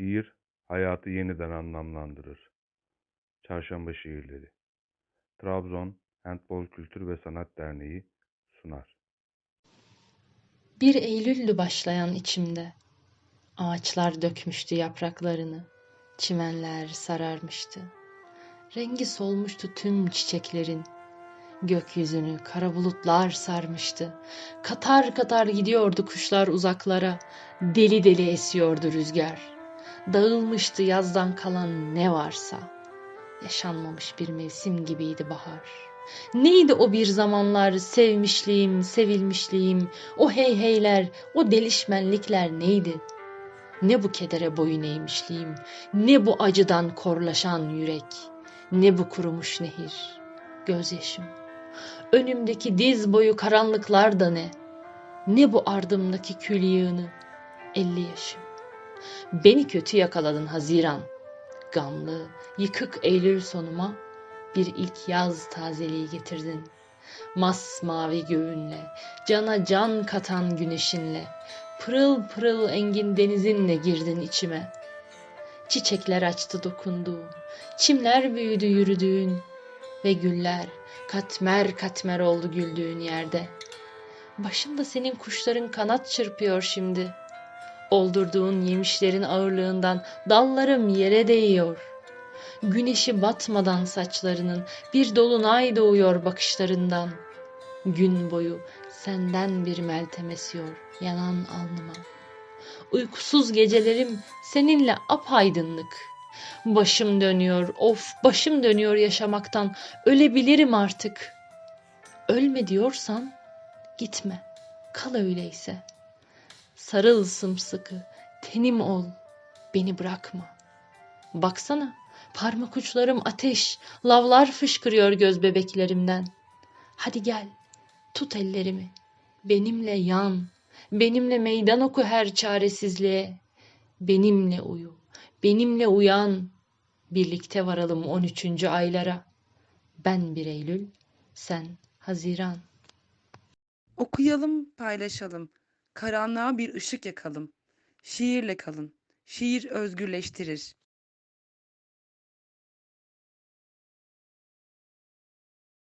Şiir, hayatı yeniden anlamlandırır. Çarşamba Şiirleri Trabzon Handbol Kültür ve Sanat Derneği sunar. Bir Eylüllü başlayan içimde. Ağaçlar dökmüştü yapraklarını. Çimenler sararmıştı. Rengi solmuştu tüm çiçeklerin. Gökyüzünü kara bulutlar sarmıştı. Katar katar gidiyordu kuşlar uzaklara. Deli deli esiyordu rüzgar. Dağılmıştı yazdan kalan ne varsa. Yaşanmamış bir mevsim gibiydi bahar. Neydi o bir zamanlar sevmişliğim, sevilmişliğim, o hey heyler, o delişmenlikler neydi? Ne bu kedere boyun eğmişliğim, ne bu acıdan korlaşan yürek, ne bu kurumuş nehir, gözyaşım. Önümdeki diz boyu karanlıklar da ne? Ne bu ardımdaki kül yığını, elli yaşım. Beni kötü yakaladın Haziran. Gamlı, yıkık Eylül sonuma bir ilk yaz tazeliği getirdin. Masmavi göğünle, cana can katan güneşinle, pırıl pırıl engin denizinle girdin içime. Çiçekler açtı dokunduğun, çimler büyüdü yürüdüğün ve güller katmer katmer oldu güldüğün yerde. Başımda senin kuşların kanat çırpıyor şimdi. Oldurduğun yemişlerin ağırlığından dallarım yere değiyor. Güneşi batmadan saçlarının bir dolunay doğuyor bakışlarından. Gün boyu senden bir meltem esiyor yanan alnıma. Uykusuz gecelerim seninle apaydınlık. Başım dönüyor, of başım dönüyor yaşamaktan. Ölebilirim artık. Ölme diyorsan gitme. Kal öyleyse. Sarıl sımsıkı, tenim ol, beni bırakma. Baksana, parmak uçlarım ateş, lavlar fışkırıyor göz bebeklerimden. Hadi gel, tut ellerimi, benimle yan, benimle meydan oku her çaresizliğe. Benimle uyu, benimle uyan. Birlikte varalım 13. aylara. Ben bir Eylül, sen Haziran. Okuyalım, paylaşalım. Karanlığa bir ışık yakalım. Şiirle kalın. Şiir özgürleştirir.